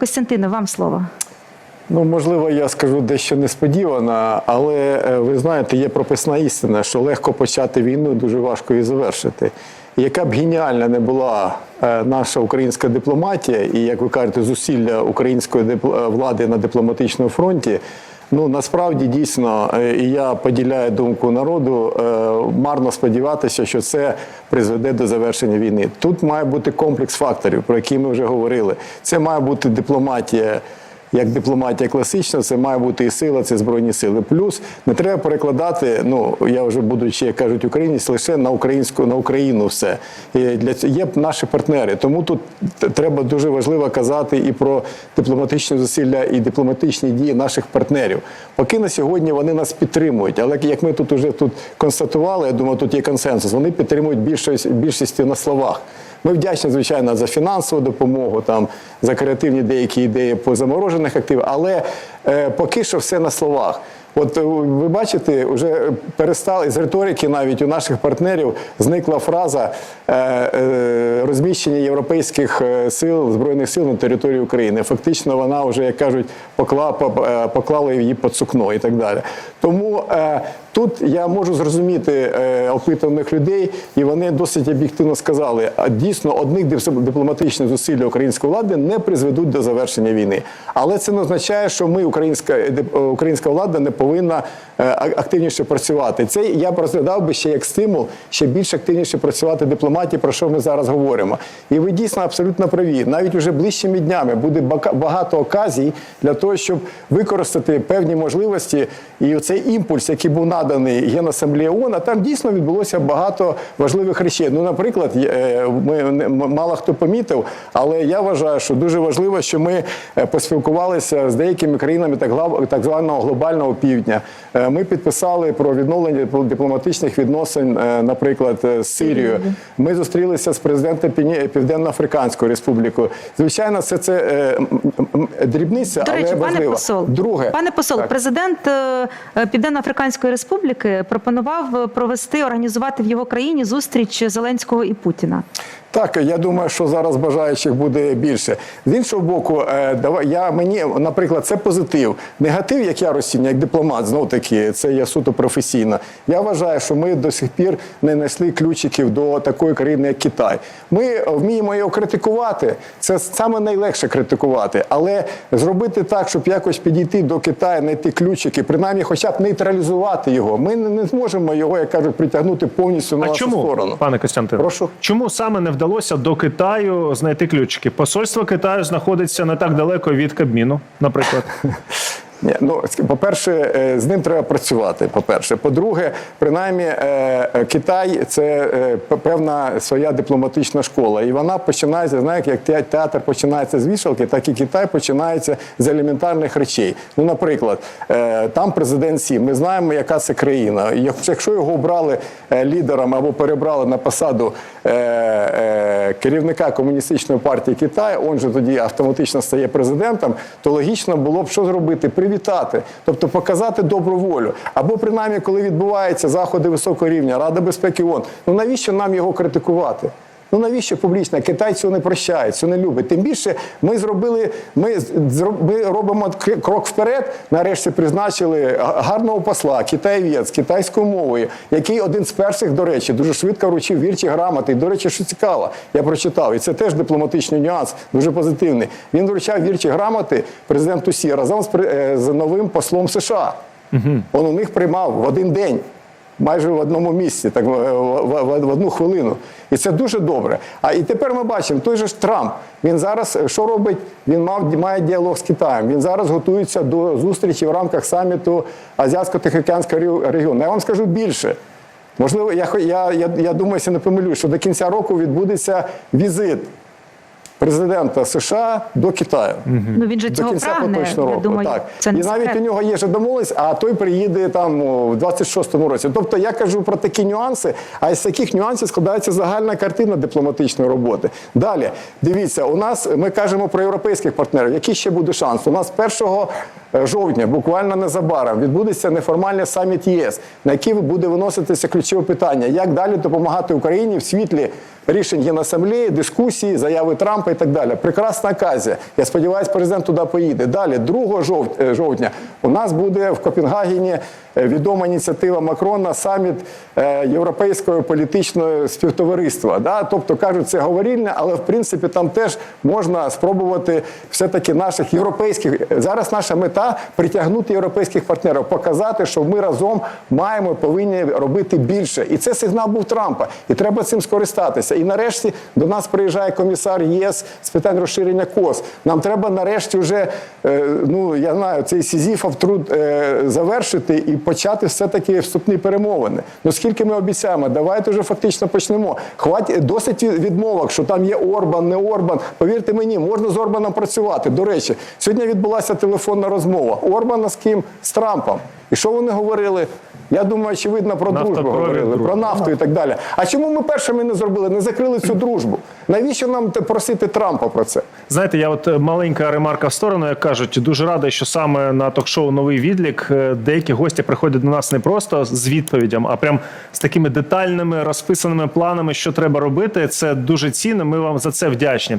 Костянтине, вам слово. Ну, можливо, я скажу дещо несподівано, але е, ви знаєте, є прописна істина, що легко почати війну, дуже важко її завершити. Яка б геніальна не була е, наша українська дипломатія, і як ви кажете, зусилля української е, влади на дипломатичному фронті. Ну насправді дійсно, е, і я поділяю думку народу. е, Марно сподіватися, що це призведе до завершення війни. Тут має бути комплекс факторів, про які ми вже говорили. Це має бути дипломатія як дипломатія класична, це має бути і сила, це збройні сили. Плюс не треба перекладати. Ну я вже будучи, як кажуть, українець, лише на українську на Україну все. І для цього є наші партнери. Тому тут треба дуже важливо казати і про дипломатичні зусилля, і дипломатичні дії наших партнерів. Поки на сьогодні вони нас підтримують. Але як ми тут уже тут констатували, я думаю, тут є консенсус. Вони підтримують більшість більшості на словах. Ми вдячні, звичайно, за фінансову допомогу, там за креативні деякі ідеї по заморожених активах, але е, поки що все на словах. От е, ви бачите, вже перестали з риторики навіть у наших партнерів зникла фраза е, е, розміщення європейських сил збройних сил на території України. Фактично, вона вже, як кажуть, покла, по- е, поклала її під сукно і так далі. Тому тут я можу зрозуміти е, опитаних людей, і вони досить об'єктивно сказали: а дійсно одних дипломатичних зусиль української влади не призведуть до завершення війни. Але це не означає, що ми, українська е, е, українська влада, не повинна активніше працювати. Це я б розглядав би ще як стимул, ще більш активніше працювати дипломатії, про що ми зараз говоримо. І ви дійсно абсолютно праві. Навіть уже ближчими днями буде багато оказій для того, щоб використати певні можливості і оцей імпульс, який був наданий Генасамблеї ООН, а там дійсно відбулося багато важливих речей. Ну, наприклад, е, ми мало хто помітив, але я вважаю, що дуже важливо, що ми е, поспілкувалися з деякими країнами так, званого глобального півдня. Е, Ми підписали про відновлення дипломатичних відносин, наприклад, з Сирією. Ми зустрілися з президентом Південно-Африканської Республіки. Звичайно, це, це дрібниця, До але речі, пане посол, Друге, пане посол, Так. президент Південно-Африканської Республіки пропонував е, провести організувати в його країні зустріч Зеленського і Путіна. Так, я думаю, що зараз бажаючих буде більше. З іншого боку, е, давай я мені, наприклад, це позитив. Негатив, як я розцінюю, як дипломат, знов таки, це є суто професійно. Я вважаю, що ми до сих пір не знайшли ключиків до такої країни, як Китай. Ми вміємо його критикувати. Це саме найлегше критикувати, але зробити так, щоб якось підійти до Китаю, знайти ключики, принаймні, хоча б нейтралізувати його. Ми не не зможемо його, як кажуть, притягнути повністю на А нашу чому, сторону. пане Костянтине? Прошу. Чому саме не вдалося до Китаю знайти ключики? Посольство Китаю знаходиться не так далеко від Кабміну, наприклад. Ні, ну по-перше, е, з ним треба працювати. По-перше, по-друге, принаймні е, е, Китай це певна своя дипломатична школа, і вона починається. Знаєте, як театр починається з вішалки, так і Китай починається з елементарних речей. Ну, наприклад, там президент Сі. Ми знаємо, яка це країна. Якщо його обрали лідером або перебрали на посаду керівника комуністичної партії Китаю, он же тоді автоматично стає президентом, то логічно було б що зробити? Привітати, тобто показати добру волю. Або принаймні, коли відбуваються заходи високого рівня, Рада безпеки ООН, ну навіщо нам його критикувати? Ну навіщо публічно? Китай цього не прощає, цього не любить. Тим більше ми зробили, ми, ми робимо кр- крок вперед. Нарешті призначили гарного посла, китаєвець, китайською мовою, який один з перших, до речі, дуже швидко вручив вірчі грамоти. І, до речі, що цікаво, я прочитав, і це теж дипломатичний нюанс, дуже позитивний. Він вручав вірчі грамоти президенту Сі разом з, е, з новим послом США. Він у них приймав в один день майже в одному місці, так в, одну хвилину. І це дуже добре. А і тепер ми бачимо, той же ж Трамп. Він зараз е, що робить? Він мав має діалог з Китаєм. Він зараз готується до зустрічі в рамках саміту Азіатсько-Тихоокеанського регіону. Я вам скажу більше. Можливо, я, я, я, я думаю, якщо не помилюсь, що до кінця року відбудеться візит президента США до Китаю. Ну він же До цього кінця прагне. поточного року. думаю, так. це і навіть секрет. у нього є вже домовленість, а той приїде там в 26-му році. Тобто я кажу про такі нюанси, а з таких нюансів складається загальна картина дипломатичної роботи. Далі, дивіться, у нас ми кажемо про європейських партнерів. Який ще буде шанс? У нас 1 жовтня, буквально незабаром, відбудеться неформальний саміт ЄС, на який буде виноситися ключове питання, як далі допомагати Україні в світлі рішень Генасамблеї, дискусії, заяви Трампа і так далі. Прекрасна оказія. Я сподіваюся, президент туди поїде. Далі, 2 жов- е, жовтня, у нас буде в Копенгагені е, відома ініціатива Макрона саміт е, європейського політичного співтовариства. Да? Тобто кажуть, це говорільне, але в принципі там теж можна спробувати все-таки наших європейських. Зараз наша мета притягнути європейських партнерів, показати, що ми разом маємо повинні робити більше. І це сигнал був Трампа. І треба цим скористатися. І нарешті до нас приїжджає комісар ЄС з питань розширення КОС. Нам треба нарешті вже, е, ну я знаю, цей сізіфов труд е, завершити і почати все-таки вступні перемовини. Ну скільки ми обіцяємо, давайте вже фактично почнемо. Хватить досить відмовок, що там є Орбан, не Орбан. Повірте мені, можна з Орбаном працювати. До речі, сьогодні відбулася телефонна розмова. Орбана з ким? З Трампом. І що вони говорили? Я думаю, очевидно, про дружбу Нафтопровід, говорили, дружба. про нафту і так далі. А чому ми першими не зробили? Не закрили цю дружбу? Навіщо нам просити Трампа про це? Знаєте, я от е, маленька ремарка в сторону, як кажуть, дуже радий, що саме на ток-шоу Новий відлік е, деякі гості приходять до нас не просто з відповідям, а прям з такими детальними розписаними планами, що треба робити. Це дуже цінно. Ми вам за це вдячні.